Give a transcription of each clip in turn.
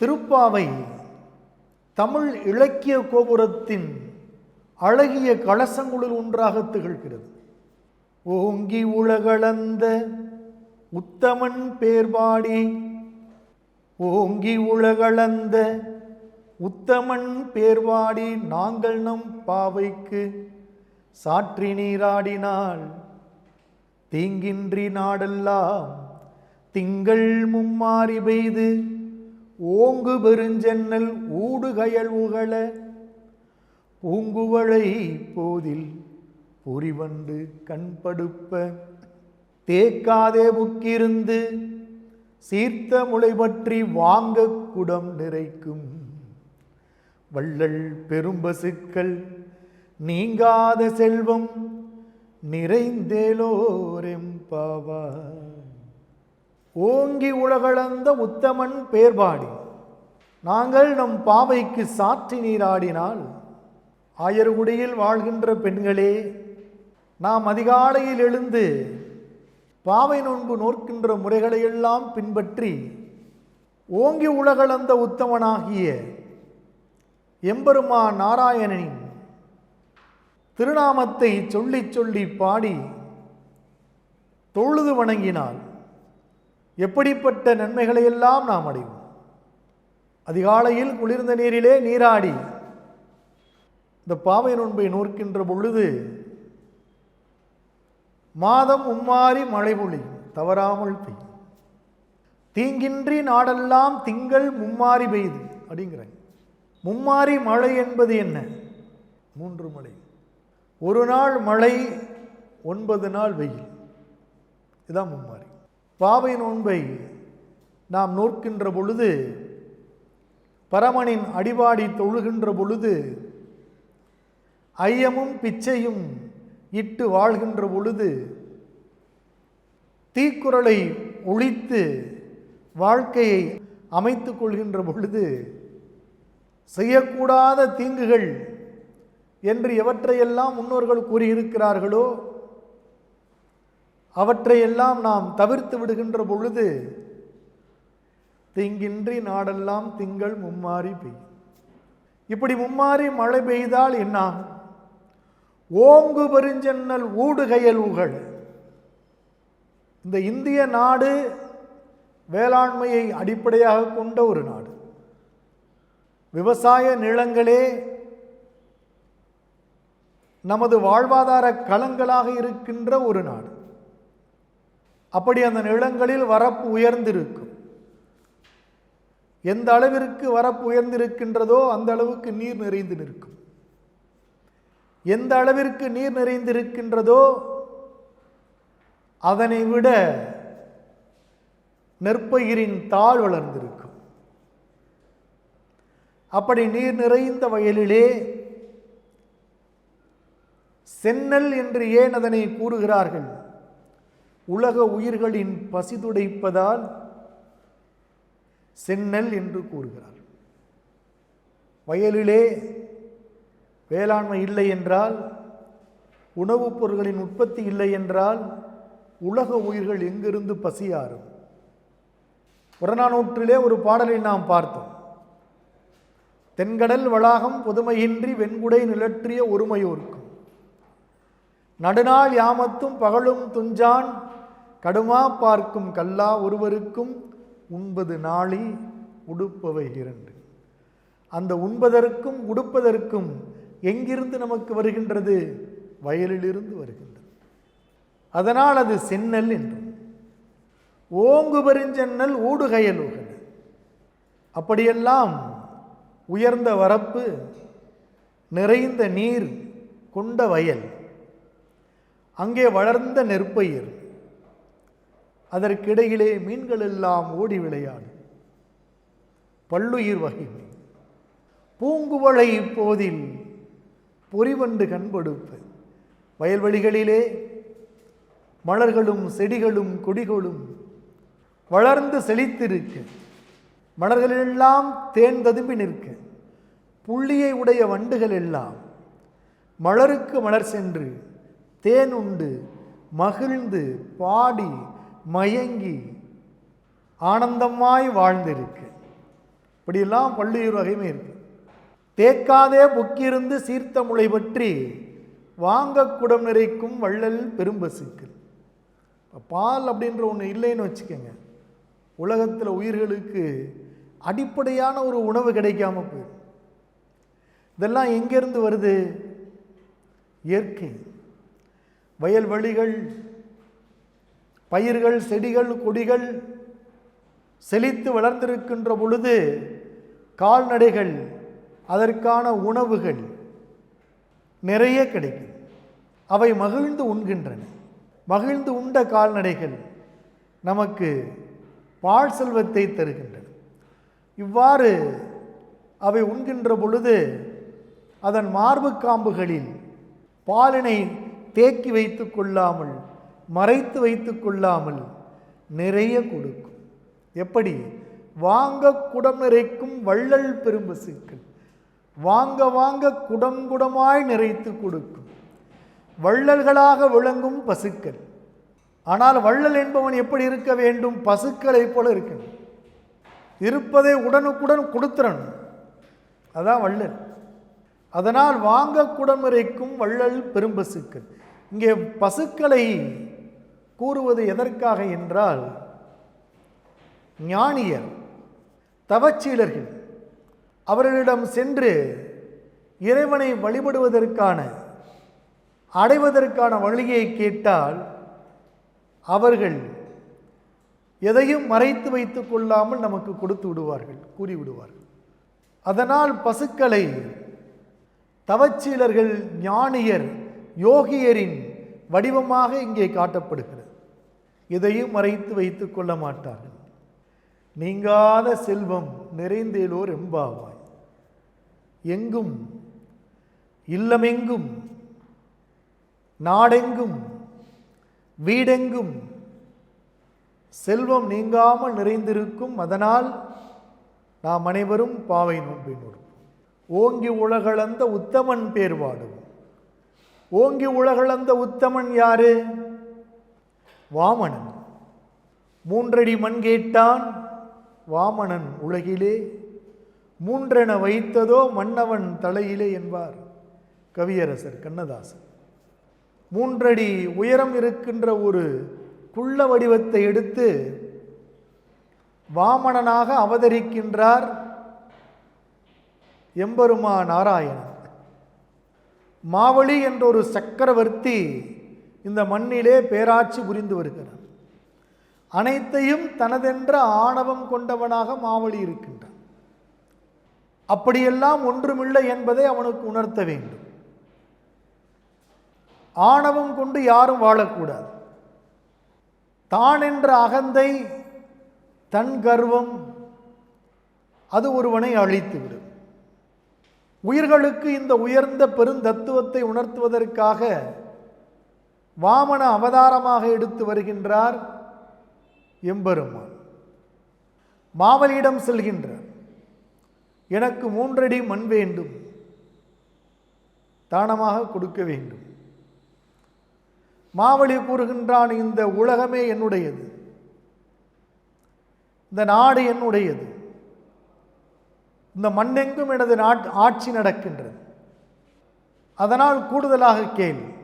திருப்பாவை தமிழ் இலக்கிய கோபுரத்தின் அழகிய கலசங்களுள் ஒன்றாக திகழ்கிறது. ஓங்கி உலகளந்த உத்தமன் பேர்பாடி ஓங்கி உலகளந்த உத்தமன் பேர்வாடி நாங்கள் நம் பாவைக்கு சாற்றி நீராடினாள் தீங்கின்றி நாடெல்லாம் திங்கள் மும்மாறி பெய்து ஓங்கு பெருஞ்சென்னல் ஊடுகயல் உகள பூங்குவளை போதில் பொறிவண்டு கண்படுப்ப தேக்காதே புக்கிருந்து சீர்த்த முளை பற்றி வாங்க குடம் நிறைக்கும். வள்ளல் பெரும்பசுக்கள் நீங்காத செல்வம் நிறைந்தேலோரெம்பாவாய் ஓங்கி உலகளந்த உத்தமன் பேர்பாடி. நாங்கள் நம் பாவைக்கு சாற்றி நீராடினால் ஆயர்குடியில் வாழ்கின்ற பெண்களே நாம் அதிகாலையில் எழுந்து பாவை நோன்பு நோக்கின்ற முறைகளையெல்லாம் பின்பற்றி ஓங்கி உலகளந்த உத்தமனாகிய எம்பெருமா நாராயணனின் திருநாமத்தை சொல்லி சொல்லி பாடி தொழுது வணங்கினால் எப்படிப்பட்ட நன்மைகளையெல்லாம் நாம் அடைவோம்? அதிகாலையில் குளிர்ந்த நீரிலே நீராடி இந்த பாவை நோன்பை நோக்கின்ற பொழுது மாதம் உம்மாறி மழை பொழி தவறாமல் பெய்யும். தீங்கின்றி நாடெல்லாம் திங்கள் மும்மாறி பெய்யுது அப்படிங்கிறாங்க. மும்மாறி மழை என்பது என்ன? மூன்று மழை. ஒரு நாள் மழை ஒன்பது நாள் வெயில். இதுதான் மும்மாறி. பாவை நோன்பை நாம் நோக்கின்ற பொழுது பரமனின் அடிபாடி தொழுகின்ற பொழுது ஐயமும் பிச்சையும் இட்டு வாழ்கின்ற பொழுது தீக்குறளை ஒழித்து வாழ்க்கையை அமைத்து கொள்கின்ற பொழுது செய்யக்கூடாத தீங்குகள் என்று எவற்றையெல்லாம் முன்னோர்கள் கூறியிருக்கிறார்களோ அவற்றையெல்லாம் நாம் தவிர்த்து விடுகின்ற பொழுது திங்கின்றி நாடெல்லாம் திங்கள் மும்மாறி பெய்யும் இப்படி மும்மாறி மழை பெய்தால் என்ன? ஓங்கு பெருஞ்சென்னல் ஊடுகையல் உகள் இந்த இந்திய நாடு வேளாண்மையை அடிப்படையாக கொண்ட ஒரு நாடு. விவசாய நிலங்களே நமது வாழ்வாதார களங்களாக இருக்கின்ற ஒரு நாடு. அப்படி அந்த நிலங்களில் வரப்பு உயர்ந்திருக்கும். எந்த அளவிற்கு வரப்பு உயர்ந்திருக்கின்றதோ அந்த அளவுக்கு நீர் நிறைந்து நிற்கும். எந்த அளவிற்கு நீர் நிறைந்திருக்கின்றதோ அதனை விட நெற்பயிரின் தாழ் வளர்ந்திருக்கும். அப்படி நீர் நிறைந்த வயலிலே சென்னல் என்று ஏன் அதனை கூறுகிறார்கள்? உலக உயிர்களின் பசி துடைப்பதால் சென்னல் என்று கூறுகிறார். வயலிலே வேளாண்மை இல்லை என்றால் உணவுப் பொருட்களின் உற்பத்தி இல்லை என்றால் உலக உயிர்கள் எங்கிருந்து பசியாறும் புறநானூற்றிலே ஒரு பாடலை நாம் பார்த்தோம். தென்கடல் வளாகம் புதுமையின்றி வெண்குடை நிலற்றிய ஒருமையோர்க்கும். நடுநாள் யாமத்தும் பகலும் துஞ்சான் கடுமா பார்க்கும் கல்லா ஒருவருக்கும் உண்பது நாளி உடுப்பவை இரண்டு. அந்த உண்பதற்கும் உடுப்பதற்கும் எங்கிருந்து நமக்கு வருகின்றது? வயலிலிருந்து வருகின்றது. அதனால் அது சென்னல் என்றும். ஓங்கு பெருஞ்சென்னல் ஊடுகயலுகள் அப்படியெல்லாம் உயர்ந்த வரப்பு நிறைந்த நீர் கொண்ட வயல். அங்கே வளர்ந்த நெற்பயிர் அதற்கிடையிலே மீன்கள் எல்லாம் ஓடி விளையாடும் பல்லுயிர் வகை. பூங்குவளை போதில் பொறிவண்டு கண்படுப்பு. வயல்வெளிகளிலே மலர்களும் செடிகளும் கொடிகளும் வளர்ந்து செழித்திருக்க. மலர்களெல்லாம் தேன் ததும்பி நிற்க. புள்ளியை உடைய வண்டுகள் எல்லாம் மலருக்கு மலர் சென்று தேன் உண்டு மகிழ்ந்து பாடி மயங்கி ஆனந்தமாய் வாழ்ந்திருக்கு. இப்படியெல்லாம் பல்லுயிர் வகையுமே இருக்கு. தேக்காதே புக்கிருந்து சீர்த்த முளை பற்றி வாங்க நிறைக்கும் வள்ளல் பெரும்பசுக்கள் இப்ப பால் அப்படின்ற ஒன்று இல்லைன்னு வச்சுக்கோங்க. உலகத்தில் உயிர்களுக்கு அடிப்படையான ஒரு உணவு கிடைக்காம போயிடும். இதெல்லாம் எங்கேருந்து வருது? இயற்கை. வயல்வெளிகள் பயிர்கள் செடிகள் கொடிகள் செழித்து வளர்ந்திருக்கின்ற பொழுது கால்நடைகள் அதற்கான உணவுகள் நிறைய கிடைக்கும். அவை மகிழ்ந்து உண்கின்றன. மகிழ்ந்து உண்ட கால்நடைகள் நமக்கு பால் செல்வத்தை தருகின்றன. இவ்வாறு அவை உண்கின்ற பொழுது அதன் மார்பு காம்புகளில் பாலினை தேக்கி வைத்து கொள்ளாமல் மறைத்து வைத்து கொள்ளாமல் நிறைய கொடுக்கும். எப்படி? வாங்க குடம் நிறைக்கும் வள்ளல் பெரும்பசுக்கள் வாங்க வாங்க குடம் குடமாய் நிறைத்து கொடுக்கும். வள்ளல்களாக விளங்கும் பசுக்கள். ஆனால் வள்ளல் என்பவன் எப்படி இருக்க வேண்டும்? பசுக்களைப் போல இருக்கணும். இருப்பதை உடனுக்குடன் கொடுத்துறணும் அதான் வள்ளல். அதனால் வாங்க குடம் நிறைக்கும் வள்ளல் பெரும்பசுக்கள் இங்கே பசுக்களை கூறுவது எதற்காக என்றால் ஞானியர் தவச்சீலர்கள் அவர்களிடம் சென்று இறைவனை வழிபடுவதற்கான அடைவதற்கான வழியை கேட்டால் அவர்கள் எதையும் மறைத்து வைத்து கொள்ளாமல் நமக்கு கொடுத்து விடுவார்கள் கூறிவிடுவார்கள். அதனால் பசுக்களை தவச்சீலர்கள் ஞானியர் யோகியரின் வடிவமாக இங்கே காட்டப்படுகிறது. எதையும் மறைத்து வைத்து கொள்ள மாட்டார்கள். நீங்காத செல்வம் நிறைந்தேலோர் எம்பாவாய். எங்கும் இல்லமெங்கும் நாடெங்கும் வீடெங்கும் செல்வம் நீங்காமல் நிறைந்திருக்கும் அதனால் நாம் அனைவரும் பாவை நோன்பை நோடுவோம் ஓங்கி உலகளந்த உத்தமன் பேர் வாடுவோம். ஓங்கி உலகளந்த உத்தமன் யாரு? வாமணன் மூன்றடி மண் கேட்டான் வாமணன் உலகிலே மூன்றென வைத்ததோ மன்னவன் தலையிலே என்பார் கவியரசர் கண்ணதாசன். மூன்றடி உயரம் இருக்கின்ற ஒரு குள்ள வடிவத்தை எடுத்து வாமணனாக அவதரிக்கின்றார் எம்பெருமா நாராயணன் மாவழி என்ற ஒரு சக்கரவர்த்தி இந்த மண்ணிலே பேராட்சி புரிந்து வருகிறார் அனைத்தையும் தனதென்ற ஆணவம் கொண்டவனாக மாவழி இருக்கின்றான். அப்படியெல்லாம் ஒன்றுமில்லை என்பதை அவனுக்கு உணர்த்த வேண்டும். ஆணவம் கொண்டு யாரும் வாழக்கூடாது. தான் என்ற அகந்தை தன் கர்வம் அது ஒருவனை அழித்துவிடும். உயிர்களுக்கு இந்த உயர்ந்த பெருந்தத்துவத்தை உணர்த்துவதற்காக வாமன அவதாரமாக எடுத்து வருகின்றார் எம்பெருமான். மாவலியிடம் செல்கின்றார். எனக்கு மூன்றடி மண் வேண்டும். தானமாக கொடுக்க வேண்டும். மாவழி கூறுகின்றான் இந்த உலகமே என்னுடையது. இந்த நாடு என்னுடையது. இந்த மண்ணெங்கும் எனது நாட் ஆட்சி நடக்கின்றது. அதனால் கூடுதலாக கேள்வி.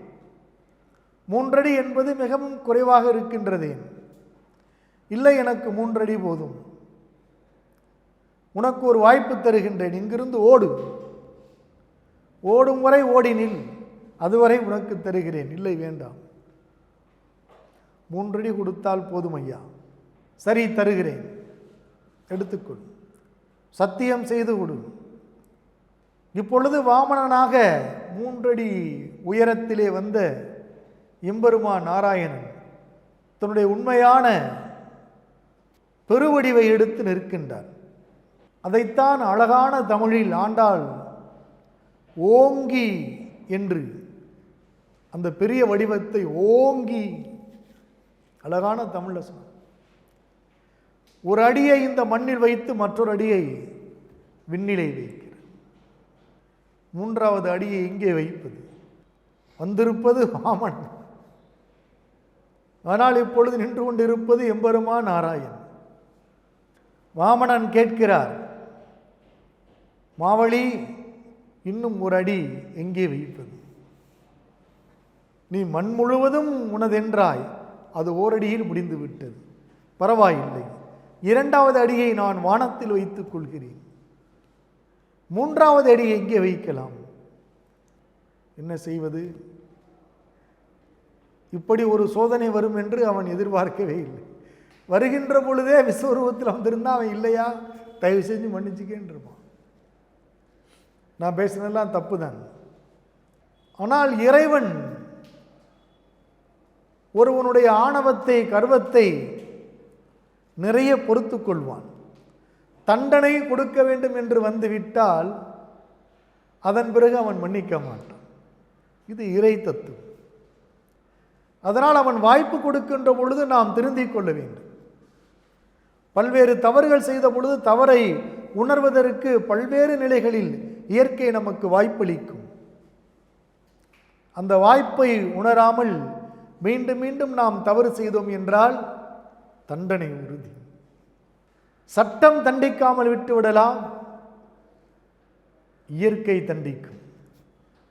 மூன்றடி என்பது மிகவும் குறைவாக இருக்கின்றதேன் இல்லை எனக்கு மூன்றடி போதும். உனக்கு ஒரு வாய்ப்பு தருகின்றேன். இங்கிருந்து ஓடு. ஓடும் வரை ஓடினில் அதுவரை உனக்கு தருகிறேன். இல்லை வேண்டாம். மூன்றடி கொடுத்தால் போதும் ஐயா. சரி தருகிறேன். எடுத்துக்கொள். சத்தியம் செய்து கொடு. இப்பொழுது வாமனனாக மூன்றடி உயரத்திலே வந்த எம்பெருமா நாராயணன் தன்னுடைய உண்மையான பெருவடிவை எடுத்து நிற்கின்றார். அதைத்தான் அழகான தமிழில் ஆண்டாள் ஓங்கி என்று அந்த பெரிய வடிவத்தை ஓங்கி அழகான தமிழில் சொன்னார். ஒரு அடியை இந்த மண்ணில் வைத்து மற்றொரு அடியை விண்ணிலை வைக்கிறது மூன்றாவது அடியை இங்கே வைப்பது வந்திருப்பது வாமன் ஆனால் இப்பொழுது நின்று கொண்டிருப்பது எம்பெருமா நாராயண் வாமனன் கேட்கிறார் மாவழி இன்னும் ஒரு அடி எங்கே வைப்பது? நீ மண் முழுவதும் உனதென்றாய் அது ஓரடியில் முடிந்து விட்டது. பரவாயில்லை. இரண்டாவது அடியை நான் வானத்தில் வைத்துக் கொள்கிறேன். மூன்றாவது அடியை எங்கே வைக்கலாம்? என்ன செய்வது? இப்படி ஒரு சோதனை வரும் என்று அவன் எதிர்பார்க்கவே இல்லை. வருகின்ற பொழுதே விஸ்வரூபத்தில் வந்திருந்தால் அவன் இல்லையா? தயவு செஞ்சு மன்னிச்சுக்கேன்னு இருப்பான். நான் பேசினதெல்லாம் தப்பு தான் ஆனால் இறைவன் ஒருவனுடைய ஆணவத்தை கர்வத்தை நிறைய பொறுத்து கொள்வான். தண்டனை கொடுக்க வேண்டும் என்று வந்துவிட்டால் அதன் பிறகு அவன் மன்னிக்க மாட்டான். இது இறை தத்துவம். அதனால் அவன் வாய்ப்பு கொடுக்கின்ற பொழுது நாம் திருந்திக் கொள்ள வேண்டும். பல்வேறு தவறுகள் செய்த பொழுது தவறை உணர்வதற்கு பல்வேறு நிலைகளில் இயற்கை நமக்கு வாய்ப்பளிக்கும். அந்த வாய்ப்பை உணராமல் மீண்டும் மீண்டும் நாம் தவறு செய்தோம் என்றால் தண்டனை உறுதி. சட்டம் தண்டிக்காமல் விட்டுவிடலாம் இயற்கை தண்டிக்கும்.